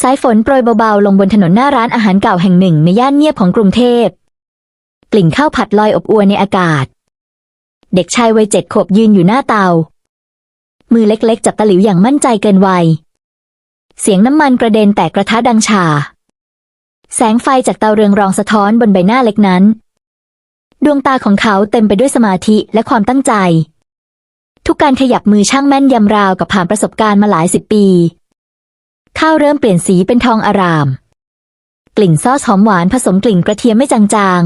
สายฝนโปรยเบาๆ ลงบนถนนหน้าร้านอาหารเก่าแห่งหนึ่งในย่านเงียบของกรุงเทพ กลิ่นข้าวผัดลอยอบอวนในอากาศ เด็กชายวัยเจ็ดขวบยืนอยู่หน้าเตา มือเล็กๆ จับตะหลิวอย่างมั่นใจเกินวัย เสียงน้ำมันกระเด็นแตกกระทะดังฉาแสงไฟจากเตาเรืองรองสะท้อนบนใบหน้าเล็กนั้น ดวงตาของเขาเต็มไปด้วยสมาธิและความตั้งใจ ทุกการขยับมือช่างแม่นยำราวกับผ่านประสบการณ์มาหลายสิบปี ข้าวเริ่มเปลี่ยนสีเป็นทองอาราม กลิ่นซอสหอมหวานผสมกลิ่นกระเทียมไม่จาง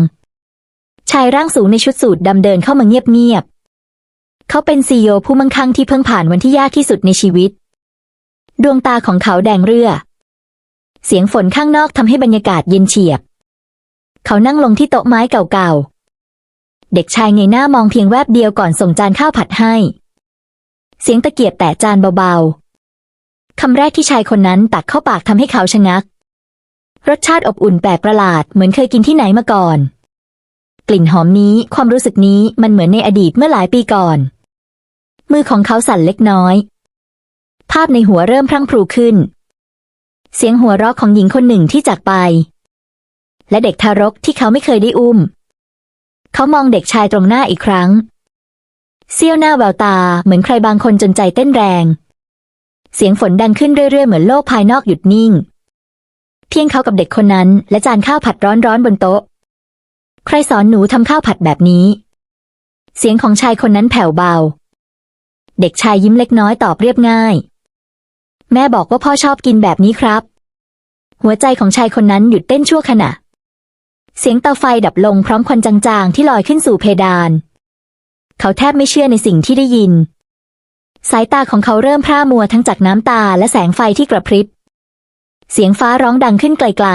ๆ ชายร่างสูงในชุดสูทดำเดินเข้ามาเงียบๆ เขาเป็นซีอผู้มั่งคั่งที่เพิ่งผ่านวันที่ยากที่สุดในชีวิต ดวงตาของเขาแดงเรือ เสียงฝนข้างนอกทำให้บรรยากาศเย็นเฉียบ เขานั่งลงที่โต๊ะไม้เก่าๆเด็กชายเงยหน้ามองเพียงแวบเดียวก่อนส่งจานข้าวผัดให้ เสียงตะเกียบแตะจานเบาๆ คำแรกที่ชายคนนั้นตักเข้าปากทำให้เขาชะงัก รสชาติอบอุ่นแปลกประหลาดเหมือนเคยกินที่ไหนมาก่อน กลิ่นหอมนี้ความรู้สึกนี้มันเหมือนในอดีตเมื่อหลายปีก่อน มือของเขาสั่นเล็กน้อย ภาพในหัวเริ่มพรั่งพรูขึ้น เสียงหัวเราะของหญิงคนหนึ่งที่จากไป และเด็กทารกที่เขาไม่เคยได้อุ้ม เขามองเด็กชายตรงหน้าอีกครั้งเสี้ยวหน้าแววตาเหมือนใครบางคนจนใจเต้นแรง เสียงฝนดังขึ้นเรื่อยๆ เหมือนโลกภายนอกหยุดนิ่ง เพียงเขากับเด็กคนนั้น และจานข้าวผัดร้อนๆบนโต๊ะ ใครสอนหนูทำข้าวผัดแบบนี้ เสียงของชายคนนั้นแผ่วเบา เด็กชายยิ้มเล็กน้อยตอบเรียบง่าย แม่บอกว่าพ่อชอบกินแบบนี้ครับ หัวใจของชายคนนั้นหยุดเต้นชั่วขณะ เสียงเตาไฟดับลงพร้อมควันจางๆ ที่ลอยขึ้นสู่เพดาน เขาแทบไม่เชื่อในสิ่งที่ได้ยิน สายตาของเขาเริ่มพร่ามัวทั้งจากน้ำตาและแสงไฟที่กระพริบ เสียงฟ้าร้องดังขึ้นไกล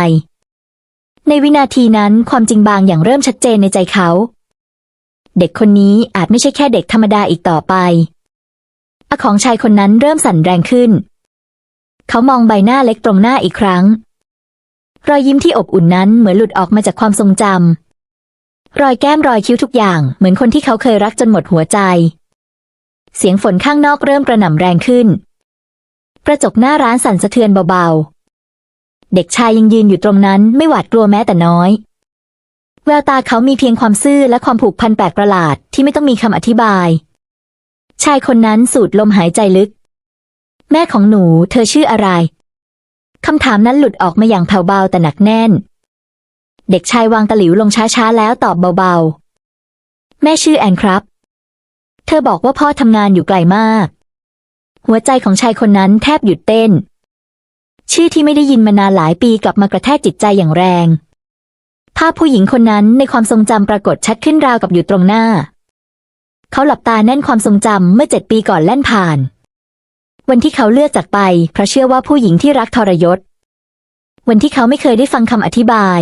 ๆ ในวินาทีนั้นความจริงบางอย่างเริ่มชัดเจนในใจเขา เด็กคนนี้อาจไม่ใช่แค่เด็กธรรมดาอีกต่อไปอาของชายคนนั้นเริ่มสั่นแรงขึ้น เขามองใบหน้าเล็กตรงหน้าอีกครั้ง รอยยิ้มที่อบอุ่นนั้นเหมือนหลุดออกมาจากความทรงจำรอยแก้มรอยคิ้วทุกอย่างเหมือนคนที่เขาเคยรักจนหมดหัวใจ เสียงฝนข้างนอกเริ่มกระหน่ำแรงขึ้น กระจกหน้าร้านสั่นสะเทือนเบาๆ เด็กชายยังยืนอยู่ตรงนั้นไม่หวาดกลัวแม้แต่น้อย แววตาเขามีเพียงความซื่อและความผูกพันแปลกประหลาดที่ไม่ต้องมีคำอธิบาย ชายคนนั้นสูดลมหายใจลึก แม่ของหนูเธอชื่ออะไรคำถามนั้นหลุดออกมาอย่างแผ่วเบาแต่หนักแน่น เด็กชายวางตะหลิวลงช้าๆแล้วตอบเบาๆ แม่ชื่อแอนครับ เธอบอกว่าพ่อทำงานอยู่ไกลมาก หัวใจของชายคนนั้นแทบหยุดเต้น ชื่อที่ไม่ได้ยินมานานหลายปีกลับมากระแทกจิตใจอย่างแรง ภาพผู้หญิงคนนั้นในความทรงจำปรากฏชัดขึ้นราวกับอยู่ตรงหน้า เขาหลับตาแน่นความทรงจำเมื่อเจ็ดปีก่อนแล่นผ่าน วันที่เขาเลือกจากไปเพราะเชื่อว่าผู้หญิงที่รักทรยศ วันที่เขาไม่เคยได้ฟังคำอธิบาย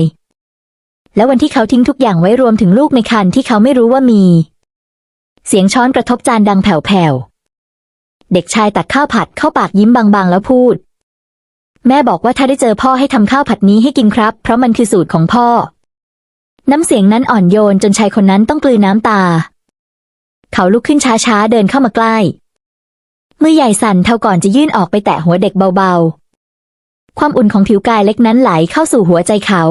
และวันที่เขาทิ้งทุกอย่างไว้รวมถึงลูกในครรภ์ที่เขาไม่รู้ว่ามี เสียงช้อนกระทบจานดังแผ่วๆ เด็กชายตักข้าวผัดเข้าปากยิ้มบางๆ แล้วพูด แม่บอกว่าถ้าได้เจอพ่อให้ทำข้าวผัดนี้ให้กินครับ เพราะมันคือสูตรของพ่อ น้ำเสียงนั้นอ่อนโยนจนชายคนนั้นต้องกลืนน้ำตา เขาลุกขึ้นช้าๆ เดินเข้ามาใกล้ มือใหญ่สั่นเท่าก่อนจะยื่นออกไปแตะหัวเด็กเบาๆ ความอุ่นของผิวกายเล็กนั้นไหลเข้าสู่หัวใจเขา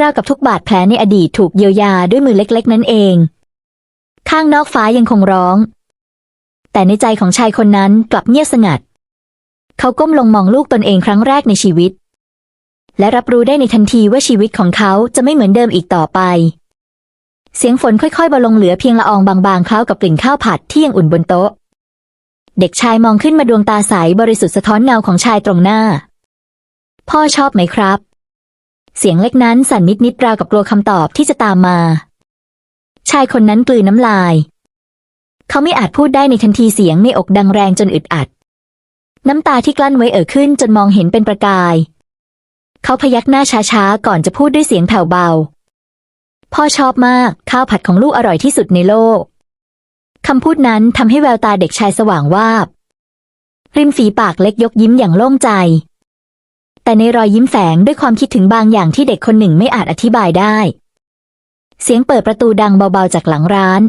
ราวกับทุกบาดแผลในอดีตถูกเยียวยาด้วยมือเล็ก ๆ นั่นเอง ข้างนอกฟ้ายังคงร้อง แต่ในใจของชายคนนั้นกลับเงียบสงัด เขาก้มลงมองลูกตนเองครั้งแรกในชีวิต และรับรู้ได้ในทันทีว่าชีวิตของเขาจะไม่เหมือนเดิมอีกต่อไป เสียงฝนค่อยๆบาลงเหลือเพียงละอองบางๆคล้ากับกลิ่นข้าวผัดที่ยังอุ่นบนโต๊ะ เด็กชายมองขึ้นมาดวงตาใสบริสุทธิ์สะท้อนเงาของชายตรงหน้า พ่อชอบไหมครับเสียงเล็กนั้นสั่นนิดๆราวกับกลัวคำตอบที่จะตามมา ชายคนนั้นกลืนน้ำลาย เขาไม่อาจพูดได้ในทันทีเสียงในอกดังแรงจนอึดอัด น้ำตาที่กลั้นไว้เอ่อขึ้นจนมองเห็นเป็นประกาย เขาพยักหน้าช้าๆ ก่อนจะพูดด้วยเสียงแผ่วเบา พ่อชอบมากข้าวผัดของลูกอร่อยที่สุดในโลกคำพูดนั้นทำให้แววตาเด็กชายสว่างวาบ ริมฝีปากเล็กยกยิ้มอย่างโล่งใจ แต่ในรอยยิ้มแฝงด้วยความคิดถึงบางอย่างที่เด็กคนหนึ่งไม่อาจอธิบายได้ เสียงเปิดประตูดังเบาๆจากหลังร้าน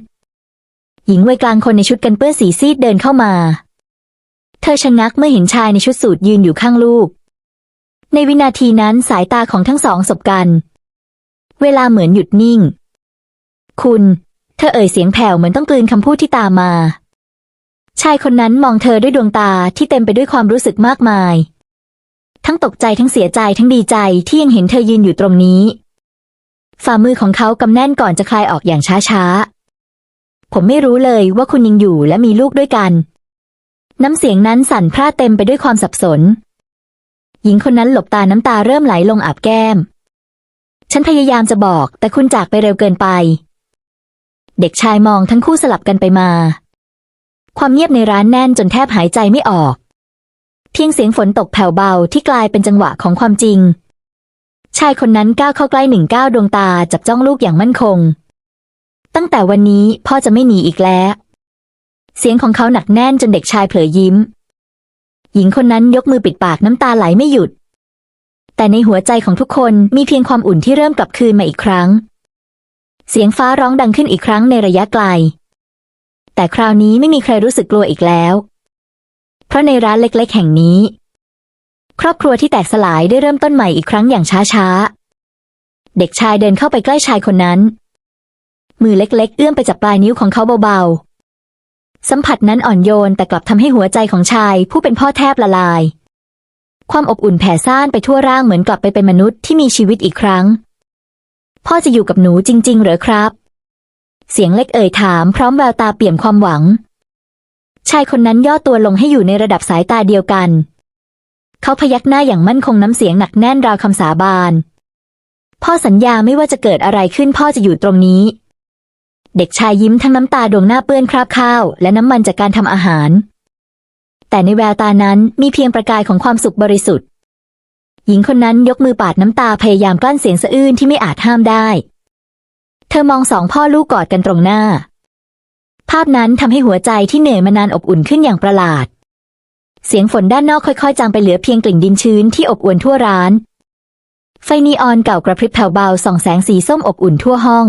หญิงวัยกลางคนในชุดกันเปื้อนสีซีดเดินเข้ามา เธอชะงักเมื่อเห็นชายในชุดสูทยืนอยู่ข้างลูก ในวินาทีนั้นสายตาของทั้งสองสบกัน เวลาเหมือนหยุดนิ่ง คุณ เธอเอ่ยเสียงแผ่วเหมือนต้องกลืนคำพูดที่ตามมา ชายคนนั้นมองเธอด้วยดวงตาที่เต็มไปด้วยความรู้สึกมากมาย ทั้งตกใจทั้งเสียใจทั้งดีใจที่ยังเห็นเธอยืนอยู่ตรงนี้ ฝ่ามือของเขากำแน่นก่อนจะคลายออกอย่างช้าๆ ผมไม่รู้เลยว่าคุณยังอยู่และมีลูกด้วยกัน น้ำเสียงนั้นสั่นพร่าเต็มไปด้วยความสับสน หญิงคนนั้นหลบตาน้ำตาเริ่มไหลลงอาบแก้ม ฉันพยายามจะบอก แต่คุณจากไปเร็วเกินไป เด็กชายมองทั้งคู่สลับกันไปมา ความเงียบในร้านแน่นจนแทบหายใจไม่ออก เพียงเสียงฝนตกแผ่วเบาที่กลายเป็นจังหวะของความจริง ชายคนนั้นก้าวเข้าใกล้หนึ่งก้าวดวงตาจับจ้องลูกอย่างมั่นคง ตั้งแต่วันนี้พ่อจะไม่หนีอีกแล้ว เสียงของเขาหนักแน่นจนเด็กชายเผลอยิ้ม หญิงคนนั้นยกมือปิดปากน้ำตาไหลไม่หยุด แต่ในหัวใจของทุกคนมีเพียงความอุ่นที่เริ่มกลับคืนมาอีกครั้ง เสียงฟ้าร้องดังขึ้นอีกครั้งในระยะไกล แต่คราวนี้ไม่มีใครรู้สึกกลัวอีกแล้ว เพราะในร้านเล็กๆ แห่งนี้ ครอบครัวที่แตกสลายได้เริ่มต้นใหม่อีกครั้งอย่างช้าๆ เด็กชายเดินเข้าไปใกล้ชายคนนั้น มือเล็กๆ เอื้อมไปจับปลายนิ้วของเขาเบาๆ สัมผัสนั้นอ่อนโยนแต่กลับทำให้หัวใจของชายผู้เป็นพ่อแทบละลาย ความอบอุ่นแผ่ซ่านไปทั่วร่างเหมือนกลับไปเป็นมนุษย์ที่มีชีวิตอีกครั้ง พ่อจะอยู่กับหนูจริง ๆ เหรอครับ เสียงเล็กเอ่ยถามพร้อมแววตาเปี่ยมความหวัง ชายคนนั้นย่อตัวลงให้อยู่ในระดับสายตาเดียวกัน เขาพยักหน้าอย่างมั่นคงน้ำเสียงหนักแน่นราวคำสาบาน พ่อสัญญาไม่ว่าจะเกิดอะไรขึ้นพ่อจะอยู่ตรงนี้ เด็กชายยิ้มทั้งน้ำตาดวงหน้าเปื้อนคราบข้าว และน้ำมันจากการทำอาหาร แต่ในแววตานั้นมีเพียงประกายของความสุขบริสุทธิ์ หญิงคนนั้นยกมือปาดน้ำตาพยายามกลั้นเสียงสะอื้นที่ไม่อาจห้ามได้ เธอมองสองพ่อลูกกอดกันตรงหน้า ภาพนั้นทำให้หัวใจที่เหนื่อยมานานอบอุ่นขึ้นอย่างประหลาด เสียงฝนด้านนอกค่อยๆ จางไปเหลือเพียงกลิ่นดินชื้นที่อบอวลทั่วร้าน ไฟนีออนเก่ากระพริบแผ่วเบาส่องแสงสีส้มอบอุ่นทั่วห้อง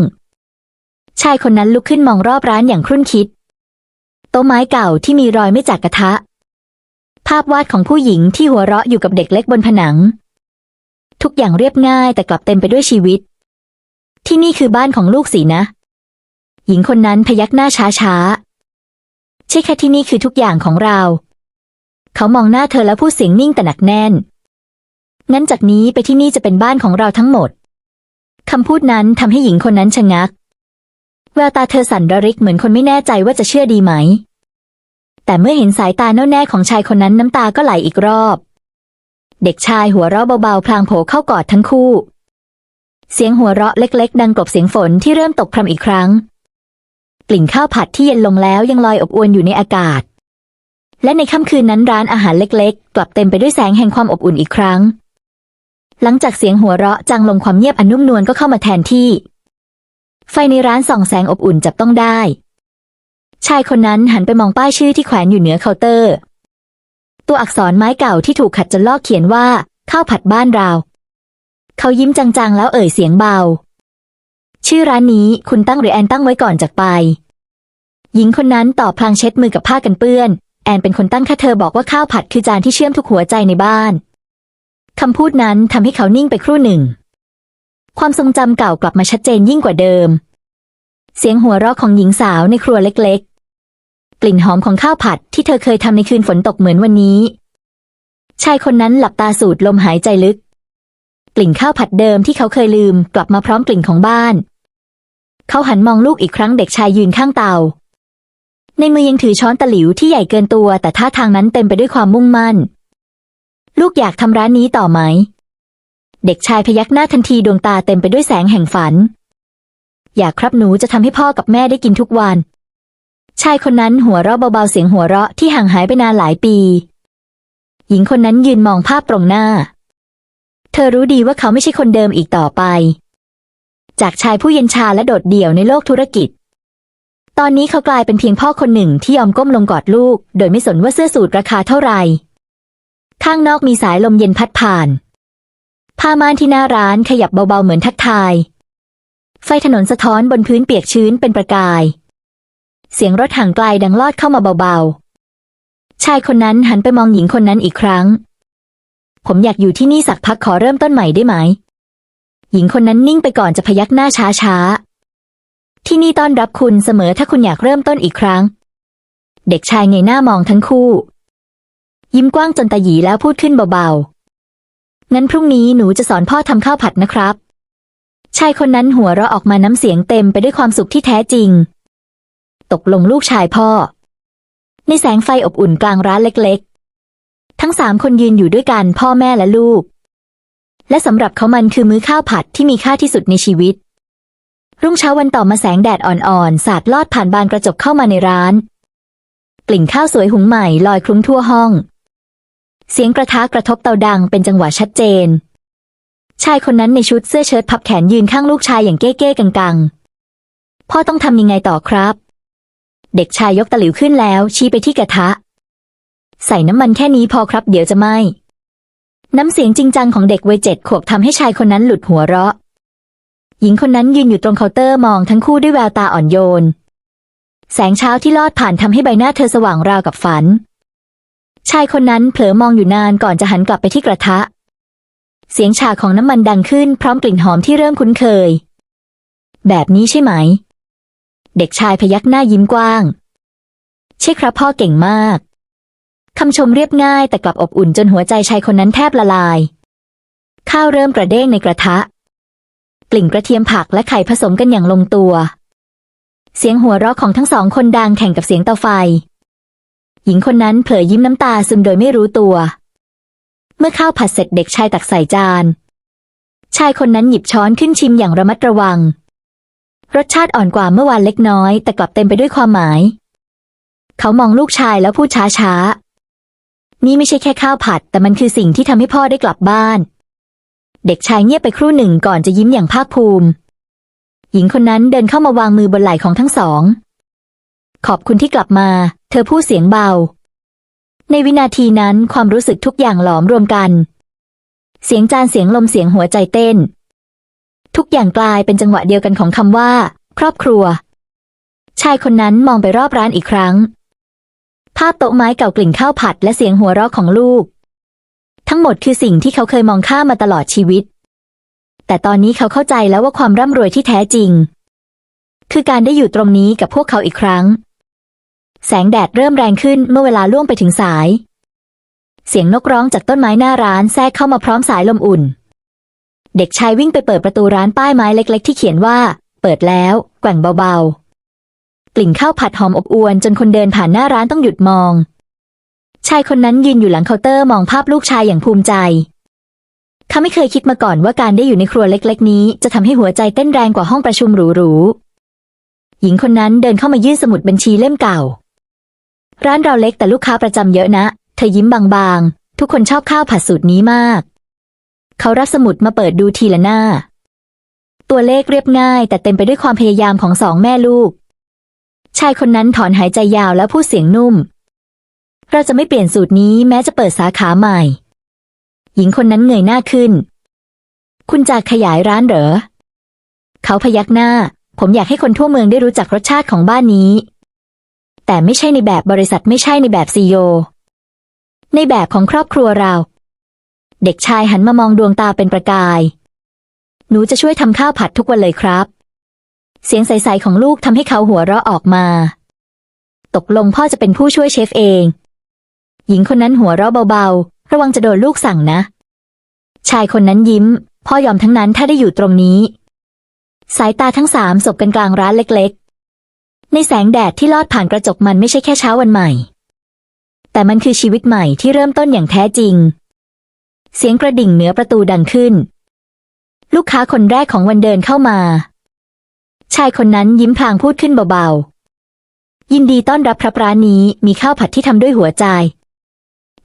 ชายคนนั้นลุกขึ้นมองรอบร้านอย่างครุ่นคิด โต๊ะไม้เก่าที่มีรอยไม่จากกระทะ ภาพวาดของผู้หญิงที่หัวเราะอยู่กับเด็กเล็กบนผนัง ทุกอย่างเรียบง่ายแต่กลับเต็มไปด้วยชีวิต ที่นี่คือบ้านของลูกสินะ หญิงคนนั้นพยักหน้าช้าๆใช่แค่ที่นี่คือทุกอย่างของเรา เขามองหน้าเธอแล้วพูดเสียงนิ่งแต่หนักแน่น งั้นจากนี้ไปที่นี่จะเป็นบ้านของเราทั้งหมด คำพูดนั้นทำให้หญิงคนนั้นชะงัก แววตาเธอสั่นระริกเหมือนคนไม่แน่ใจว่าจะเชื่อดีไหม แต่เมื่อเห็นสายตาแน่วแน่ของชายคนนั้นน้ำตาก็ไหลอีกรอบ เด็กชายหัวเราะเบาๆพลางโผเข้ากอดทั้งคู่ เสียงหัวเราะเล็ก ๆ ดังกลบเสียงฝนที่เริ่มตกพรำอีกครั้ง กลิ่นข้าวผัดที่เย็นลงแล้วยังลอยอบอวลอยู่ในอากาศ และในค่ำคืนนั้นร้านอาหารเล็กๆ กลับเต็มไปด้วยแสงแห่งความอบอุ่นอีกครั้ง หลังจากเสียงหัวเราะจางลงความเงียบอันนุ่มนวลก็เข้ามาแทนที่ ไฟในร้านส่องแสงอบอุ่นจับต้องได้ ชายคนนั้นหันไปมองป้ายชื่อที่แขวนอยู่เหนือเคาน์เตอร์ ตัวอักษรไม้เก่าที่ถูกขัดจนลอกเขียนว่าข้าวผัดบ้านเรา เขายิ้มจางๆแล้วเอ่ยเสียงเบา ชื่อร้านนี้คุณตั้งหรือแอนตั้งไว้ก่อนจากไป หญิงคนนั้นตอบพลางเช็ดมือกับผ้ากันเปื้อน แอนเป็นคนตั้งค่ะเธอบอกว่าข้าวผัดคือจานที่เชื่อมทุกหัวใจในบ้านคำพูดนั้นทำให้เขานิ่งไปครู่หนึ่ง ความทรงจำเก่ากลับมาชัดเจนยิ่งกว่าเดิม เสียงหัวเราะของหญิงสาวในครัวเล็กๆ กลิ่นหอมของข้าวผัดที่เธอเคยทำในคืนฝนตกเหมือนวันนี้ ชายคนนั้นหลับตาสูดลมหายใจลึก กลิ่นข้าวผัดเดิมที่เขาเคยลืมกลับมาพร้อมกลิ่นของบ้าน เขาหันมองลูกอีกครั้งเด็กชายยืนข้างเตา ในมือยังถือช้อนตะหลิวที่ใหญ่เกินตัว แต่ท่าทางนั้นเต็มไปด้วยความมุ่งมั่น ลูกอยากทำร้านนี้ต่อไหม เด็กชายพยักหน้าทันทีดวงตาเต็มไปด้วยแสงแห่งฝัน อยากครับหนูจะทำให้พ่อกับแม่ได้กินทุกวัน ชายคนนั้นหัวเราะเบาๆเสียงหัวเราะที่ห่างหายไปนานหลายปี หญิงคนนั้นยืนมองภาพตรงหน้า เธอรู้ดีว่าเขาไม่ใช่คนเดิมอีกต่อไป จากชายผู้เย็นชาและโดดเดี่ยวในโลกธุรกิจ ตอนนี้เขากลายเป็นเพียงพ่อคนหนึ่งที่ยอมก้มลงกอดลูก โดยไม่สนว่าเสื้อสูทราคาเท่าไหร่ ข้างนอกมีสายลมเย็นพัดผ่าน ผ้าม่านที่หน้าร้านขยับเบาๆเหมือนทักทาย ไฟถนนสะท้อนบนพื้นเปียกชื้นเป็นประกาย เสียงรถห่างไกลดังลอดเข้ามาเบาๆ ชายคนนั้นหันไปมองหญิงคนนั้นอีกครั้ง ผมอยากอยู่ที่นี่สักพักขอเริ่มต้นใหม่ได้ไหม หญิงคนนั้นนิ่งไปก่อนจะพยักหน้าช้าช้าๆ ที่นี่ต้อนรับคุณเสมอถ้าคุณอยากเริ่มต้นอีกครั้ง เด็กชายเงยหน้ามองทั้งคู่ ยิ้มกว้างจนตาหยีแล้วพูดขึ้นเบาๆ งั้นพรุ่งนี้หนูจะสอนพ่อทำข้าวผัดนะครับ ชายคนนั้นหัวเราะออกมาน้ำเสียงเต็มไปด้วยความสุขที่แท้จริง ตกลงลูกชายพ่อ ในแสงไฟอบอุ่นกลางร้านเล็กๆ ทั้งสามคนยืนอยู่ด้วยกันพ่อแม่และลูก และสำหรับเขามันคือมื้อข้าวผัดที่มีค่าที่สุดในชีวิต รุ่งเช้าวันต่อมาแสงแดดอ่อนๆ สาดลอดผ่านบานกระจกเข้ามาในร้าน กลิ่นข้าวสวยหุงใหม่ลอยคลุ้งทั่วห้อง เสียงกระทะกระทบเตาดังเป็นจังหวะชัดเจน ชายคนนั้นในชุดเสื้อเชิ้ตพับแขนยืนข้างลูกชายอย่างเก้ๆกังๆ พ่อต้องทำยังไงต่อครับ เด็กชายยกตะหลิวขึ้นแล้ว ชี้ไปที่กระทะ ใส่น้ำมันแค่นี้พอครับ เดี๋ยวจะไหมน้ำเสียงจริงจังของเด็กวัยเจ็ดขวบทำให้ชายคนนั้นหลุดหัวเราะ หญิงคนนั้นยืนอยู่ตรงเคาน์เตอร์มองทั้งคู่ด้วยแววตาอ่อนโยน แสงเช้าที่ลอดผ่านทำให้ใบหน้าเธอสว่างราวกับฝัน ชายคนนั้นเผลอมองอยู่นานก่อนจะหันกลับไปที่กระทะ เสียงฉากของน้ำมันดังขึ้นพร้อมกลิ่นหอมที่เริ่มคุ้นเคย แบบนี้ใช่ไหม เด็กชายพยักหน้ายิ้มกว้าง ใช่ครับพ่อเก่งมากคำชมเรียบง่ายแต่กลับอบอุ่นจนหัวใจชายคนนั้นแทบละลาย ข้าวเริ่มกระเด้งในกระทะ กลิ่นกระเทียมผักและไข่ผสมกันอย่างลงตัว เสียงหัวเราะของทั้งสองคนดังแข่งกับเสียงเตาไฟ หญิงคนนั้นเผลอยิ้มน้ำตาซึมโดยไม่รู้ตัว เมื่อข้าวผัดเสร็จเด็กชายตักใส่จาน ชายคนนั้นหยิบช้อนขึ้นชิมอย่างระมัดระวัง รสชาติอ่อนกว่าเมื่อวานเล็กน้อย แต่กลับเต็มไปด้วยความหมาย เขามองลูกชายแล้วพูดช้าๆนี่ไม่ใช่แค่ข้าวผัด แต่มันคือสิ่งที่ทำให้พ่อได้กลับบ้าน เด็กชายเงียบไปครู่หนึ่งก่อนจะยิ้มอย่างภาคภูมิ หญิงคนนั้นเดินเข้ามาวางมือบนไหล่ของทั้งสอง ขอบคุณที่กลับมา เธอพูดเสียงเบา ในวินาทีนั้นความรู้สึกทุกอย่างหลอมรวมกัน เสียงจานเสียงลมเสียงหัวใจเต้น ทุกอย่างกลายเป็นจังหวะเดียวกันของคำว่า ครอบครัว ชายคนนั้นมองไปรอบร้านอีกครั้ง ภาพโต๊ะไม้เก่ากลิ่นข้าวผัดและเสียงหัวเราะของลูก ทั้งหมดคือสิ่งที่เขาเคยมองข้ามมาตลอดชีวิต แต่ตอนนี้เขาเข้าใจแล้วว่าความร่ำรวยที่แท้จริง คือการได้อยู่ตรงนี้กับพวกเขาอีกครั้ง แสงแดดเริ่มแรงขึ้นเมื่อเวลาล่วงไปถึงสาย เสียงนกร้องจากต้นไม้หน้าร้านแทรกเข้ามาพร้อมสายลมอุ่น เด็กชายวิ่งไปเปิดประตูร้านป้ายไม้เล็ก ๆ ที่เขียนว่า เปิดแล้วแกว่งเบาๆ กลิ่นข้าวผัดหอมอบอวนจนคนเดินผ่านหน้าร้านต้องหยุดมอง ชายคนนั้นยืนอยู่หลังเคาน์เตอร์มองภาพลูกชายอย่างภูมิใจเขาไม่เคยคิดมาก่อนว่าการได้อยู่ในครัวเล็ก ๆ นี้จะทำให้หัวใจเต้นแรงกว่าห้องประชุมหรูๆหญิงคนนั้นเดินเข้ามายื่นสมุดบัญชีเล่มเก่า ร้านเราเล็กแต่ลูกค้าประจำเยอะนะ เธอยิ้มบางๆ ทุกคนชอบข้าวผัดสูตรนี้มาก เขารับสมุดมาเปิดดูทีละหน้า ตัวเลขเรียบง่าย แต่เต็มไปด้วยความพยายามของสองแม่ลูก ชายคนนั้นถอนหายใจยาวแล้วพูดเสียงนุ่ม เราจะไม่เปลี่ยนสูตรนี้แม้จะเปิดสาขาใหม่ หญิงคนนั้นเงยหน้าขึ้น คุณจะขยายร้านเหรอ เขาพยักหน้า ผมอยากให้คนทั่วเมืองได้รู้จักรสชาติของบ้านนี้ แต่ไม่ใช่ในแบบบริษัทไม่ใช่ในแบบซีโอในแบบของครอบครัวเรา เด็กชายหันมามองดวงตาเป็นประกาย หนูจะช่วยทำข้าวผัดทุกวันเลยครับ เสียงใสๆของลูกทำให้เขาหัวเราะออกมา ตกลงพ่อจะเป็นผู้ช่วยเชฟเอง หญิงคนนั้นหัวเราะเบาๆ ระวังจะโดนลูกสั่งนะ ชายคนนั้นยิ้ม พ่อยอมทั้งนั้นถ้าได้อยู่ตรงนี้ สายตาทั้งสามสบกันกลางร้านเล็กๆ ในแสงแดดที่ลอดผ่านกระจกมันไม่ใช่แค่เช้าวันใหม่ แต่มันคือชีวิตใหม่ที่เริ่มต้นอย่างแท้จริง เสียงกระดิ่งเหนือประตูดังขึ้น ลูกค้าคนแรกของวันเดินเข้ามา ชายคนนั้นยิ้มพลางพูดขึ้นเบาๆยินดีต้อนรับครับร้านนี้มีข้าวผัดที่ทำด้วยหัวใจ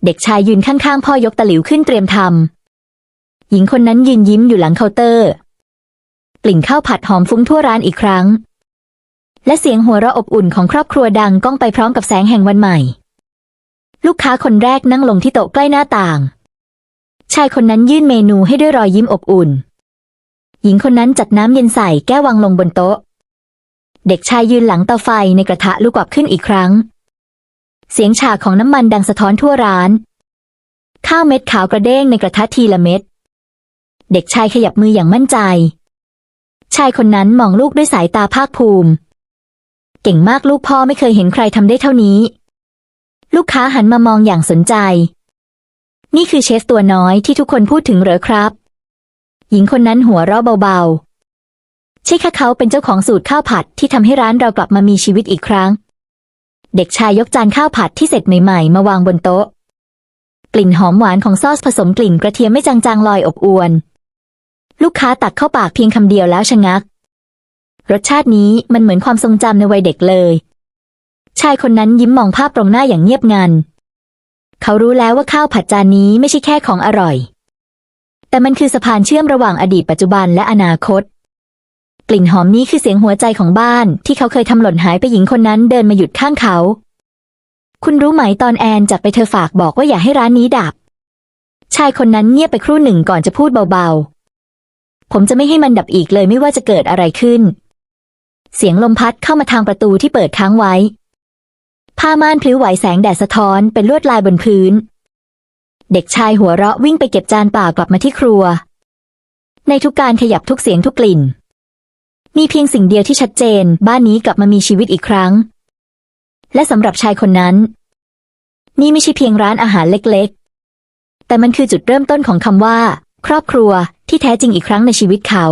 เด็กชายยืนข้างๆ พ่อยกตะหลิวขึ้นเตรียมทำหญิงคนนั้นยืนยิ้มอยู่หลังเคาน์เตอร์ กลิ่นข้าวผัดหอมฟุ้งทั่วร้านอีกครั้ง และเสียงหัวเราะอบอุ่นของครอบครัวดังก้องไปพร้อมกับแสงแห่งวันใหม่ ลูกค้าคนแรกนั่งลงที่โต๊ะใกล้หน้าต่าง ชายคนนั้นยื่นเมนูให้ด้วยรอยยิ้มอบอุ่น หญิงคนนั้นจัดน้ำเย็นใส่แก้ววางลงบนโต๊ะ เด็กชายยืนหลังเตาไฟในกระทะลุกกวับขึ้นอีกครั้ง เสียงฉากของน้ำมันดังสะท้อนทั่วร้าน ข้าวเม็ดขาวกระเด้งในกระทะทีละเม็ด เด็กชายขยับมืออย่างมั่นใจ ชายคนนั้นมองลูกด้วยสายตาภาคภูมิ เก่งมากลูกพ่อไม่เคยเห็นใครทำได้เท่านี้ ลูกค้าหันมามองอย่างสนใจ นี่คือเชฟตัวน้อยที่ทุกคนพูดถึงเหรอครับ หญิงคนนั้นหัวเราะเบาๆใช่ค่ะเขาเป็นเจ้าของสูตรข้าวผัดที่ทำให้ร้านเรากลับมามีชีวิตอีกครั้ง เด็กชายยกจานข้าวผัดที่เสร็จใหม่ๆ มาวางบนโต๊ะ กลิ่นหอมหวานของซอสผสมกลิ่นกระเทียมไม่จางๆลอยอบอวน ลูกค้าตักเข้าปากเพียงคำเดียวแล้วชะงัก รสชาตินี้มันเหมือนความทรงจำในวัยเด็กเลย ชายคนนั้นยิ้มมองภาพตรงหน้าอย่างเงียบงัน เขารู้แล้วว่าข้าวผัดจานนี้ไม่ใช่แค่ของอร่อย แต่มันคือสะพานเชื่อมระหว่างอดีตปัจจุบันและอนาคต กลิ่นหอมนี้คือเสียงหัวใจของบ้าน ที่เขาเคยทำหล่นหายไปหญิงคนนั้นเดินมาหยุดข้างเขา คุณรู้ไหมตอนแอนจากไปเธอฝากบอกว่าอย่าให้ร้านนี้ดับ ชายคนนั้นเงียบไปครู่หนึ่งก่อนจะพูดเบาๆ ผมจะไม่ให้มันดับอีกเลยไม่ว่าจะเกิดอะไรขึ้น เสียงลมพัดเข้ามาทางประตูที่เปิดค้างไว้ ผ้าม่านพลิ้วไหวแสงแดดสะท้อนเป็นลวดลายบนพื้น เด็กชายหัวเราะวิ่งไปเก็บจานเปล่ากลับมาที่ครัว ในทุกการขยับทุกเสียงทุกกลิ่น มีเพียงสิ่งเดียวที่ชัดเจน บ้านนี้กลับมามีชีวิตอีกครั้ง และสำหรับชายคนนั้น นี่ไม่ใช่เพียงร้านอาหารเล็กๆ แต่มันคือจุดเริ่มต้นของคำว่า ครอบครัวที่แท้จริงอีกครั้งในชีวิตเขา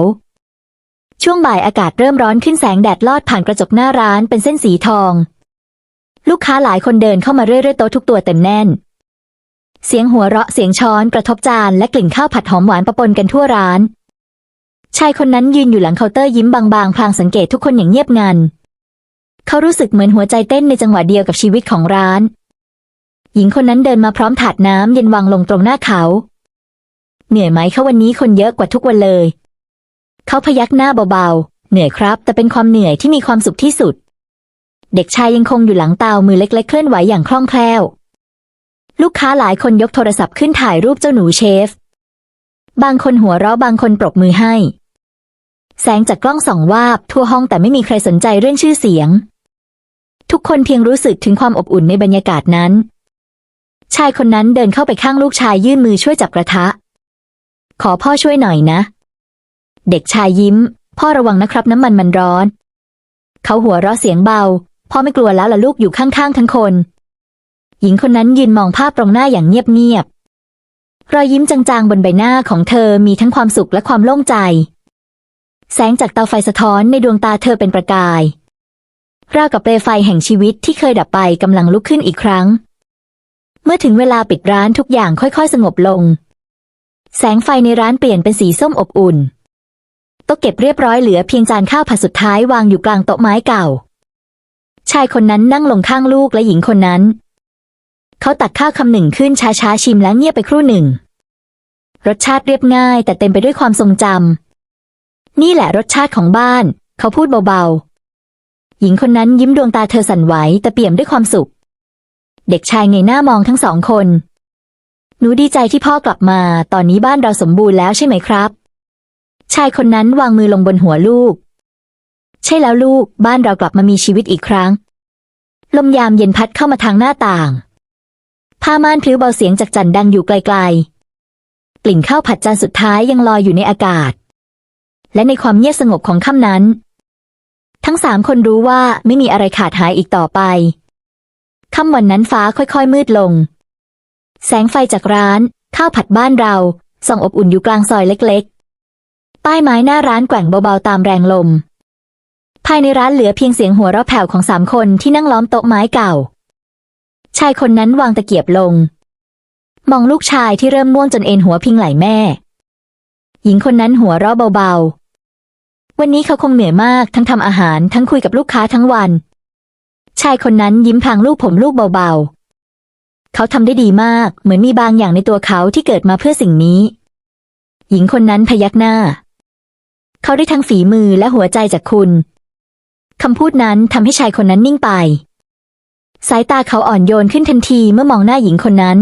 ช่วงบ่ายอากาศเริ่มร้อนขึ้นแสงแดดลอดผ่านกระจกหน้าร้านเป็นเส้นสีทอง ลูกค้าหลายคนเดินเข้ามาเรื่อยๆโต๊ะทุกตัวเต็มแน่น เสียงหัวเราะเสียงช้อนกระทบจานและกลิ่นข้าวผัดหอมหวานปะปนกันทั่วร้าน ชายคนนั้นยืนอยู่หลังเคาน์เตอร์ยิ้มบางๆ พลางสังเกตทุกคนอย่างเงียบงัน เขารู้สึกเหมือนหัวใจเต้นในจังหวะเดียวกับชีวิตของร้าน หญิงคนนั้นเดินมาพร้อมถาดน้ำเย็นวางลงตรงหน้าเขา เหนื่อยไหมคะวันนี้คนเยอะกว่าทุกวันเลย เขาพยักหน้าเบาๆ เหนื่อยครับ แต่เป็นความเหนื่อยที่มีความสุขที่สุด เด็กชายยังคงอยู่หลังเตามือเล็ก ๆ เคลื่อนไหวอย่างคล่องแคล่ว ลูกค้าหลายคนยกโทรศัพท์ขึ้นถ่ายรูปเจ้าหนูเชฟ บางคนหัวเราะบางคนปรบมือให้ แสงจากกล้องส่องวาบทั่วห้องแต่ไม่มีใครสนใจเรื่องชื่อเสียง ทุกคนเพียงรู้สึกถึงความอบอุ่นในบรรยากาศนั้น ชายคนนั้นเดินเข้าไปข้างลูกชายยื่นมือช่วยจับกระทะ ขอพ่อช่วยหน่อยนะ เด็กชายยิ้ม พ่อระวังนะครับน้ำมันมันร้อน เขาหัวเราะเสียงเบา พ่อไม่กลัวแล้วล่ะลูกอยู่ข้างๆทั้งคน หญิงคนนั้นยืนมองภาพตรงหน้าอย่างเงียบๆรอยยิ้มจางๆบนใบหน้าของเธอมีทั้งความสุขและความโล่งใจ แสงจากเตาไฟสะท้อนในดวงตาเธอเป็นประกาย ราวกับเปลวไฟแห่งชีวิตที่เคยดับไปกำลังลุกขึ้นอีกครั้ง เมื่อถึงเวลาปิดร้านทุกอย่างค่อยๆ สงบลง แสงไฟในร้านเปลี่ยนเป็นสีส้มอบอุ่นโต๊ะเก็บเรียบร้อยเหลือเพียงจานข้าวผัดสุดท้ายวางอยู่กลางโต๊ะไม้เก่า ชายคนนั้นนั่งลงข้างลูกและหญิงคนนั้น เขาตักข้าวคำหนึ่งขึ้นช้าๆชิมแล้วเงียบไปครู่หนึ่ง รสชาติเรียบง่ายแต่เต็มไปด้วยความทรงจำ นี่แหละรสชาติของบ้าน เขาพูดเบาๆ หญิงคนนั้นยิ้มดวงตาเธอสั่นไหวแต่เปี่ยมด้วยความสุข เด็กชายเงยหน้ามองทั้งสองคน หนูดีใจที่พ่อกลับมา ตอนนี้บ้านเราสมบูรณ์แล้วใช่ไหมครับ ชายคนนั้นวางมือลงบนหัวลูก ใช่แล้วลูก บ้านเรากลับมามีชีวิตอีกครั้ง ลมยามเย็นพัดเข้ามาทางหน้าต่าง ผ้าม่านพลิ้วเบาเสียงจากจันดังอยู่ไกลๆ กลิ่นข้าวผัดจานสุดท้ายยังลอยอยู่ในอากาศ และในความเงียบสงบของค่ำนั้น ทั้งสามคนรู้ว่าไม่มีอะไรขาดหายอีกต่อไป ค่ำวันนั้นฟ้าค่อยๆ มืดลง แสงไฟจากร้าน ข้าวผัดบ้านเราส่องอบอุ่นอยู่กลางซอยเล็กๆ ป้ายไม้หน้าร้านแกว่งเบาๆตามแรงลม ภายในร้านเหลือเพียงเสียงหัวเราะแผ่วของสามคนที่นั่งล้อมโต๊ะไม้เก่า ชายคนนั้นวางตะเกียบลง มองลูกชายที่เริ่มม่วงจนเอ็นหัวพิงไหล่แม่ หญิงคนนั้นหัวเราะเบาๆ วันนี้เขาคงเหนื่อยมากทั้งทำอาหารทั้งคุยกับลูกค้าทั้งวัน ชายคนนั้นยิ้มพางลูกผมลูกเบาๆ เขาทำได้ดีมากเหมือนมีบางอย่างในตัวเขาที่เกิดมาเพื่อสิ่งนี้ หญิงคนนั้นพยักหน้า เขาได้ทั้งฝีมือและหัวใจจากคุณคำพูดนั้นทำให้ชายคนนั้นนิ่งไป สายตาเขาอ่อนโยนขึ้นทันทีเมื่อมองหน้าหญิงคนนั้น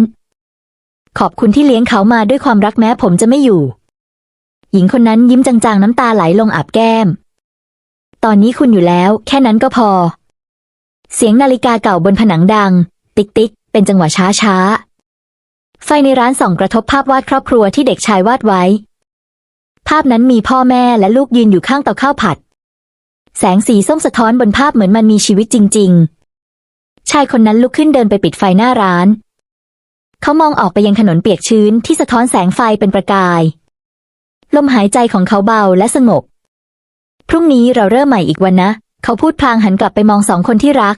ขอบคุณที่เลี้ยงเขามาด้วยความรักแม้ผมจะไม่อยู่ หญิงคนนั้นยิ้มจางๆน้ำตาไหลลงอาบแก้ม ตอนนี้คุณอยู่แล้ว แค่นั้นก็พอ เสียงนาฬิกาเก่าบนผนังดัง ติ๊กติ๊กเป็นจังหวะช้าช้าไฟในร้านส่องกระทบภาพวาดครอบครัวที่เด็กชายวาดไว้ ภาพนั้นมีพ่อแม่และลูกยืนอยู่ข้างเตาข้าวผัด แสงสีส้มสะท้อนบนภาพเหมือนมันมีชีวิตจริง ๆ ชายคนนั้นลุกขึ้นเดินไปปิดไฟหน้าร้าน เขามองออกไปยังถนนเปียกชื้นที่สะท้อนแสงไฟเป็นประกาย ลมหายใจของเขาเบาและสงบ พรุ่งนี้เราเริ่มใหม่อีกวันนะ เขาพูดพลางหันกลับไปมองสองคนที่รัก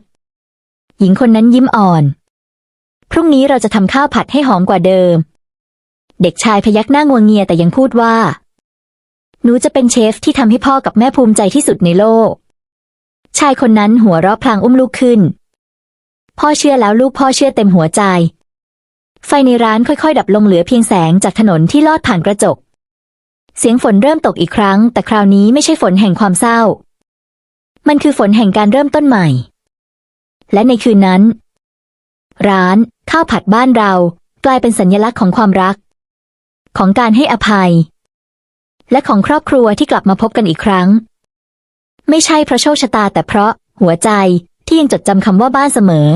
หญิงคนนั้นยิ้มอ่อน พรุ่งนี้เราจะทำข้าวผัดให้หอมกว่าเดิม เด็กชายพยักหน้างวงเงียแต่ยังพูดว่า หนูจะเป็นเชฟที่ทำให้พ่อกับแม่ภูมิใจที่สุดในโลก ชายคนนั้นหัวเราะพลางอุ้มลูกขึ้น พ่อเชื่อแล้วลูกพ่อเชื่อเต็มหัวใจ ไฟในร้านค่อยๆ ดับลงเหลือเพียงแสงจากถนนที่ลอดผ่านกระจก เสียงฝนเริ่มตกอีกครั้ง แต่คราวนี้ไม่ใช่ฝนแห่งความเศร้า มันคือฝนแห่งการเริ่มต้นใหม่ และในคืนนั้น ร้าน ข้าวผัดบ้านเรากลายเป็นสัญลักษณ์ของความรัก ของการให้อภัย และของครอบครัวที่กลับมาพบกันอีกครั้ง ไม่ใช่เพราะโชคชะตาแต่เพราะหัวใจที่ยังจดจำคำว่าบ้านเสมอ